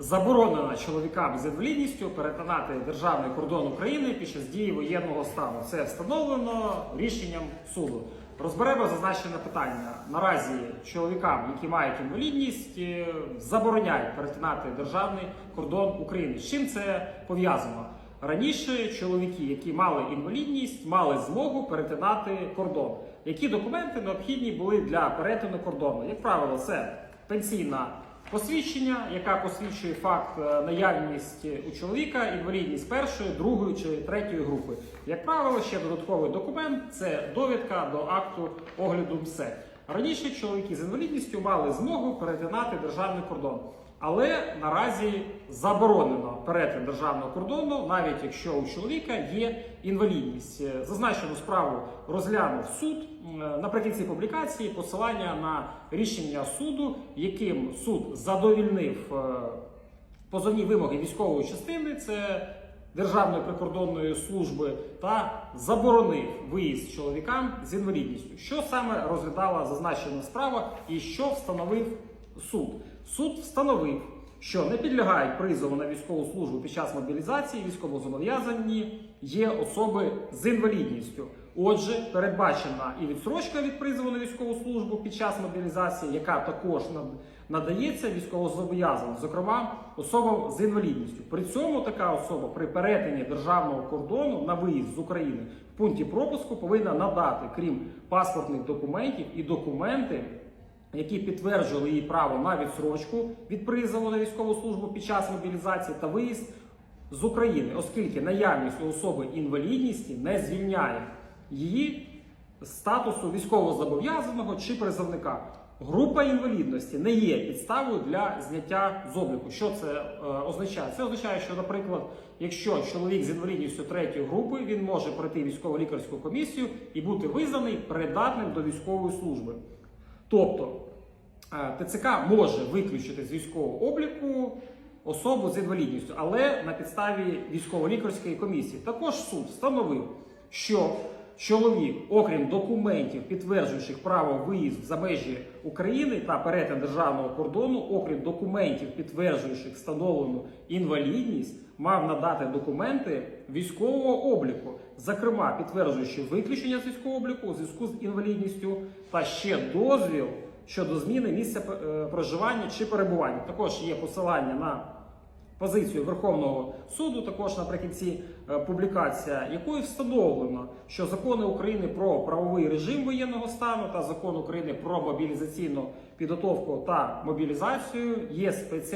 Заборонено чоловікам з інвалідністю перетинати державний кордон України під час дії воєнного стану. Це встановлено рішенням суду. Розберемо зазначене питання. Наразі чоловікам, які мають інвалідність, е, забороняють перетинати державний кордон України. З чим це пов'язано? Раніше чоловіки, які мали інвалідність, мали змогу перетинати кордон. Які документи необхідні були для перетину кордону? Як правило, це пенсійна посвідчення, яка посвідчує факт е, наявність у чоловіка інвалідність першої, другої чи третьої групи. Як правило, ще додатковий документ це довідка до акту огляду МСЕК. Раніше чоловіки з інвалідністю мали змогу перетинати державний кордон. Але наразі заборонено перетин державного кордону, навіть якщо у чоловіка є інвалідність. Е, Зазначену справу розглянув суд наприкінці публікації посилання на рішення суду, яким суд задовільнив е, позовні вимоги військової частини. Це Державної прикордонної служби та заборонив виїзд чоловікам з інвалідністю. Що саме розглядала зазначена справа і що встановив суд? Суд встановив, що не підлягають призову на військову службу під час мобілізації, військовозобов'язані є особи з інвалідністю. Отже, передбачена і відсрочка від призову на військову службу під час мобілізації, яка також надається військовозобов'язаним, зокрема особам з інвалідністю. При цьому така особа при перетині державного кордону на виїзд з України в пункті пропуску повинна надати, крім паспортних документів, і документи, які підтверджували її право на відсрочку від призову на військову службу під час мобілізації та виїзд з України, оскільки наявність у особи інвалідності не звільняє її статусу військовозобов'язаного чи призовника. Група інвалідності не є підставою для зняття з обліку. Що це е, означає? Це означає, що, наприклад, якщо чоловік з інвалідністю третьої групи, він може пройти військово-лікарську комісію і бути визнаний придатним до військової служби. Тобто е, ТЦК може виключити з військового обліку особу з інвалідністю, але на підставі військово-лікарської комісії. Також суд встановив, що чоловік, окрім документів, підтверджуючих право виїзд за межі України та перетин державного кордону, окрім документів, підтверджуючих встановлену інвалідність, мав надати документи військового обліку, зокрема підтверджуючи виключення з військового обліку у зв'язку з інвалідністю та ще дозвіл щодо зміни місця е, проживання чи перебування. Також є посилання на позицію Верховного суду, також наприкінці е, публікація, якою встановлено, що закони України про правовий режим воєнного стану та закон України про мобілізаційну підготовку та мобілізацію є спеціальні.